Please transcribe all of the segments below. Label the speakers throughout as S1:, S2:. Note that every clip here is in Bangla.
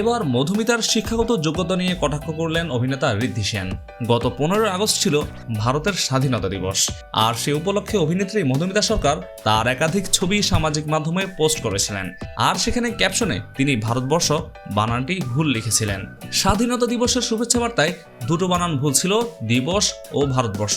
S1: এবার মধুমিতার শিক্ষাগত যোগ্যতা নিয়ে কটাক্ষ করলেন অভিনেতা ঋদ্ধি সেন। গত পনেরোই আগস্ট ছিল ভারতের স্বাধীনতা দিবস। আর সে উপলক্ষে অভিনেত্রী মধুমিতা সরকার তার একাধিক ছবি সামাজিক মাধ্যমে পোস্ট করেছিলেন। আর সেখানে ক্যাপশনে তিনি ভারতবর্ষ বানানটি ভুল লিখেছিলেন। স্বাধীনতা দিবসের শুভেচ্ছা বার্তায় দুটো বানান ভুল ছিল, দিবস ও ভারতবর্ষ।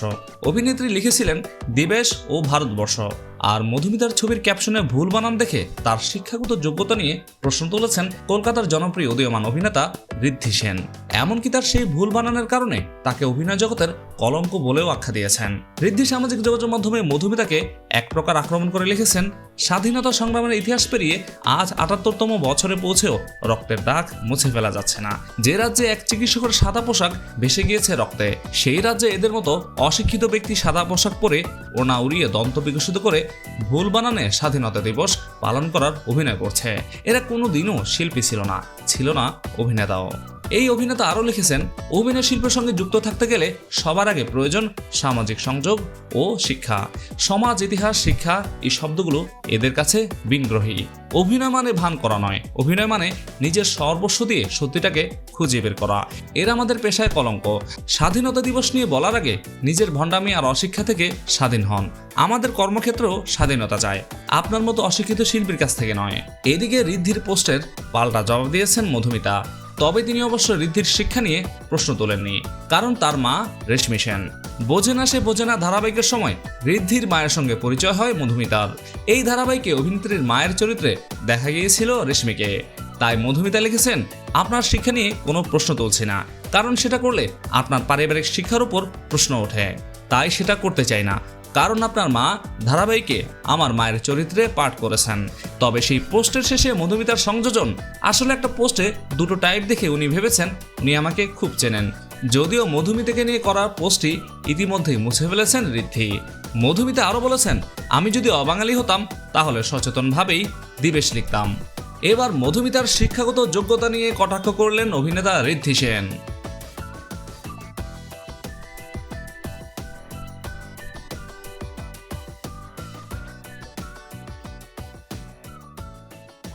S1: অভিনেত্রী লিখেছিলেন দিবেশ ও ভারতবর্ষ। আর মধুমিতার ছবির ক্যাপশনে ভুল বানান দেখে তার শিক্ষাগত যোগ্যতা নিয়ে প্রশ্ন তুলেছেন কলকাতার জনপ্রিয় উদীয়মান অভিনেতা ঋদ্ধি সেন। এমনকি তার সেই ভুল বানানের কারণে তাকে অভিনয় জগতের কলঙ্ক বলেও আখ্যা দিয়েছেন। ঋদ্ধি সামাজিক যোগাযোগ মাধ্যমে মধুমিতাকে এক প্রকার আক্রমণ করে লিখেছেন, স্বাধীনতা সংগ্রামের ইতিহাস পেরিয়ে আজ আটাত্তরতম বছরে পৌঁছেও রক্তের দাগ মুছে ফেলা যাচ্ছে না। যে রাজ্যে এক চিকিৎসকের সাদা পোশাক ভেসে গিয়েছে রক্তে, সেই রাজ্যে এদের মতো অশিক্ষিত ব্যক্তি সাদা পোশাক পরে ওনা উড়িয়ে দন্ত বিকশিত করে ভুল বানানে স্বাধীনতা দিবস পালন করার অভিনয় করছে। এরা কোনো দিনও শিল্পী ছিল না ছিল না অভিনেতাও। এই অভিনেতা আরও লিখেছেন, অভিনয় শিল্পের সঙ্গে যুক্ত থাকতে গেলে সবার আগে প্রয়োজন সামাজিক সংযোগ ও শিক্ষা। সমাজ, ইতিহাস, শিক্ষা, এই শব্দগুলো এদের কাছে বিনগ্রহী। অভিনয় মানে ভান করা নয়। অভিনয় মানে নিজের সর্বস্ব দিয়ে সত্যিটাকে খুঁজে বের করা। এর আমাদের পেশায় কলঙ্ক। স্বাধীনতা দিবস নিয়ে বলার আগে নিজের ভণ্ডামি আর অশিক্ষা থেকে স্বাধীন হন। আমাদের কর্মক্ষেত্রেও স্বাধীনতা চায় আপনার মতো অশিক্ষিত শিল্পীর কাছ থেকে নয়। এদিকে ঋদ্ধির পোস্টের পাল্টা জবাব দিয়েছেন মধুমিতা। তবে তিনি অবশ্য ঋদ্ধির শিক্ষা নিয়ে প্রশ্ন তোলেননি, কারণ তার মা রেশমি সেন। বোঝে না সে বোঝে না ধারাবাহিকের সময় ঋদ্ধির মায়ের সঙ্গে পরিচয় হয় মধুমিতার। এই ধারাবাহিকে অভিনেত্রীর মায়ের চরিত্রে দেখা গিয়েছিল রেশমিকে। তাই মধুমিতা লিখেছেন, আপনার শিক্ষা নিয়ে কোনো প্রশ্ন তুলছি না, কারণ সেটা করলে আপনার পারিবারিক শিক্ষার উপর প্রশ্ন ওঠে। তাই সেটা করতে চাই না কারণ আপনার মা ধারাবাহিকে আমার মায়ের চরিত্রে পাঠ করেছেন। তবে সেই পোস্টের শেষে মধুমিতার সংযোজন, আসলে একটা পোস্টে দুটো টাইপ দেখে উনি ভেবেছেন, উনি আমাকে খুব চেনেন। যদিও মধুমিতাকে নিয়ে করা পোস্টটি ইতিমধ্যেই মুছে ফেলেছেন ঋদ্ধি। মধুমিতা আরও বলেছেন, আমি যদি অবাঙালি হতাম, তাহলে সচেতনভাবেই দিবেশ লিখতাম। এবার মধুমিতার শিক্ষাগত যোগ্যতা নিয়ে কটাক্ষ করলেন অভিনেতা ঋদ্ধি সেন।